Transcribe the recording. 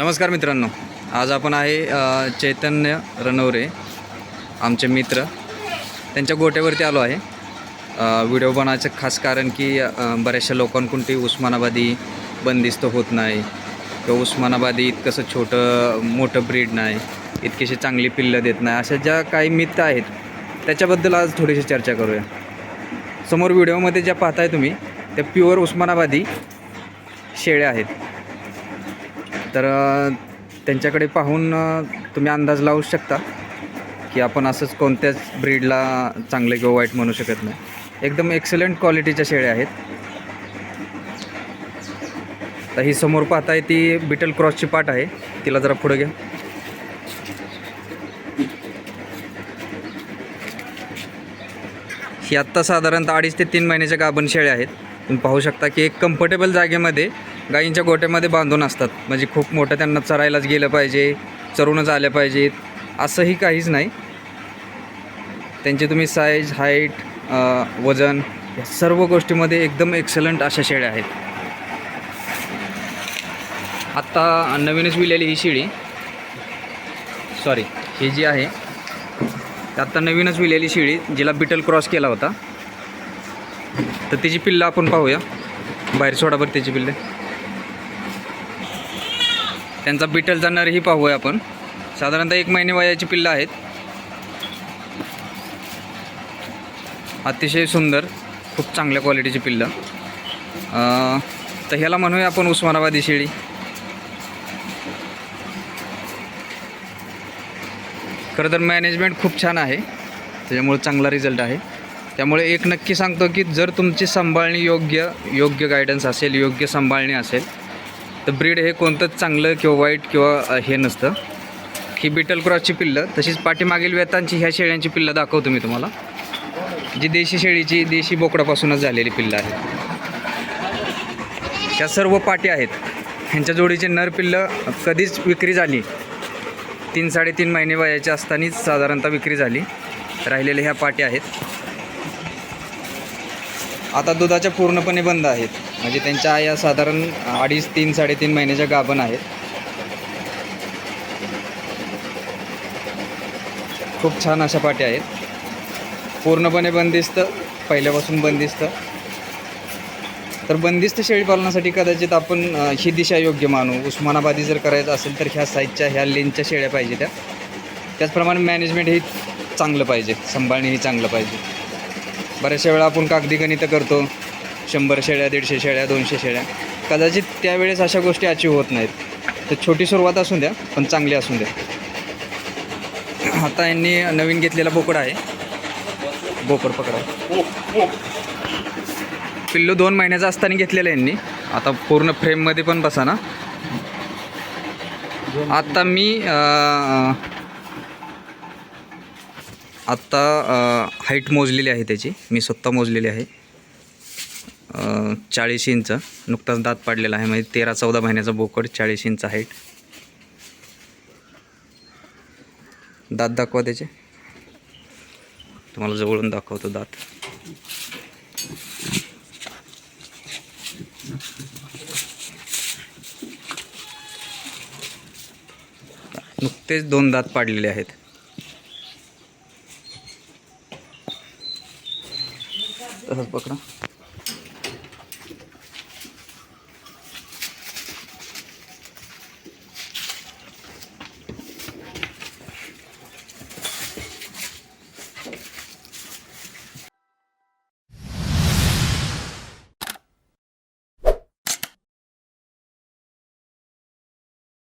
नमस्कार मित्रांनो. आज आपण आहे चैतन्य रनवरे आमचे मित्र. त्यांच्या गोट्यावरती आलो आहे. व्हिडिओ बनवायचं खास कारण की बऱ्याचशा लोकांकडून उस्मानाबादी बंदिस्त होत नाही. किंवा उस्मानाबादी इतकंसं छोटं मोठं ब्रीड नाही. इतकीशी चांगली पिल्लं देत नाही. अशा ज्या काही मित्र आहेत त्याच्याबद्दल आज थोडीशी चर्चा करूया. समोर व्हिडिओमध्ये ज्या पाहताय तुम्ही त्या प्युअर उस्मानाबादी शेळ्या आहेत. तर त्यांच्याकडे पाहून तुम्ही अंदाज लावू शकता की आपण असंच कोणत्याच ब्रीडला चांगले किंवा वाईट म्हणू शकत नाही. एकदम एक्सलंट क्वालिटीच्या शेळ्या आहेत. तर ही समोर पाहताय ती बिटल क्रॉसची पाट आहे. तिला जरा पुढं घ्या. ही आत्ता साधारणतः अडीच ते तीन महिन्याच्या गाभण शेळ्या आहेत. तुम्ही पाहू शकता की एक कम्फर्टेबल जागेमध्ये गायींच्या गोट्यामध्ये बांधून असतात. म्हणजे खूप मोठं त्यांना चरायलाच गेलं पाहिजे चरूनच आल्या पाहिजेत असंही काहीच नाही. त्यांची तुम्ही साईज हाईट वजन या सर्व गोष्टीमध्ये एकदम एक्सलंट अशा शेळ्या आहेत. आत्ता नवीनच विलेली ही शेळी. सॉरी ही जी आहे आत्ता नवीनच विलेली शेळी जिला बिटल क्रॉस केला होता. तर तिची पिल्लं आपण पाहूया. बाहेर सोडाभर त्याची पिल्ले. त्यांचा बिटलचा नरही पाहूया आपण. साधारणतः एक महिने वयाची पिल्लं आहेत. अतिशय सुंदर खूप चांगल्या क्वालिटीची पिल्लं. तर ह्याला म्हणूया आपण उस्मानाबादी शेळी. खरं तर मॅनेजमेंट खूप छान आहे. त्याच्यामुळे चांगला रिझल्ट आहे. त्यामुळे एक नक्की सांगतो की जर तुमची सांभाळणी योग्य योग्य गायडन्स असेल योग्य सांभाळणी असेल तर ब्रीड हे कोणतंच चांगलं किंवा वाईट किंवा हे नसतं. ही बिटल क्रॉसची पिल्लं तशीच पाठीमागील वेतांची ह्या शेळ्यांची पिल्लं दाखवतो मी तुम्हाला. जी देशी शेळीची देशी बोकडापासूनच झालेली पिल्लं आहेत. त्या सर्व पाटी आहेत. ह्यांच्या जोडीचे नर पिल्लं कधीच विक्री झाली. तीन साडेतीन महिने वयाच्या असतानाच साधारणतः विक्री झाली. राहिलेल्या ह्या पाट्या आहेत. आता दुधाच्या पूर्णपणे बंद आहेत. म्हणजे त्यांच्या आया साधारण अडीच तीन साडेतीन महिन्याच्या गाभण आहेत. खूप छान अशा पाट्या आहेत. पूर्णपणे बंदिस्त पहिल्यापासून बंदिस्त. तर बंदिस्त शेळी पालनासाठी कदाचित आपण ही दिशा योग्य मानू. उस्मानाबादी जर करायचं असेल तर ह्या साईजच्या ह्या लेनच्या शेळ्या पाहिजे त्या. त्याचप्रमाणे मॅनेजमेंट ही चांगलं पाहिजे. सांभाळणेही चांगलं पाहिजे. बऱ्याचशा वेळा आपण कागदी गणितं करतो. शंभर शेळ्या दीडशे शेळ्या दोनशे शेळ्या. कदाचित त्यावेळेस अशा गोष्टी अचीव होत नाहीत. तर छोटी सुरुवात असू द्या पण चांगली असू द्या. आता यांनी नवीन घेतलेला बोकड आहे. बोकड पकडा. पिल्लू दोन महिन्याचा असताना घेतलेला यांनी. आता पूर्ण फ्रेममध्ये पण बसा ना. आता मी आ... आत्ता हाईट मोजलेली आहे त्याची. मी स्वतः मोजलेली आहे. चाळीस इंच. नुकताच दात पाडलेला आहे. म्हणजे तेरा चौदा महिन्याचा बोकड चाळीस इंच हाईट दात दाखवा त्याचे. तुम्हाला जवळून दाखवतो दात. नुकतेच दोन दात पाडलेले आहेत. तसंच पकडा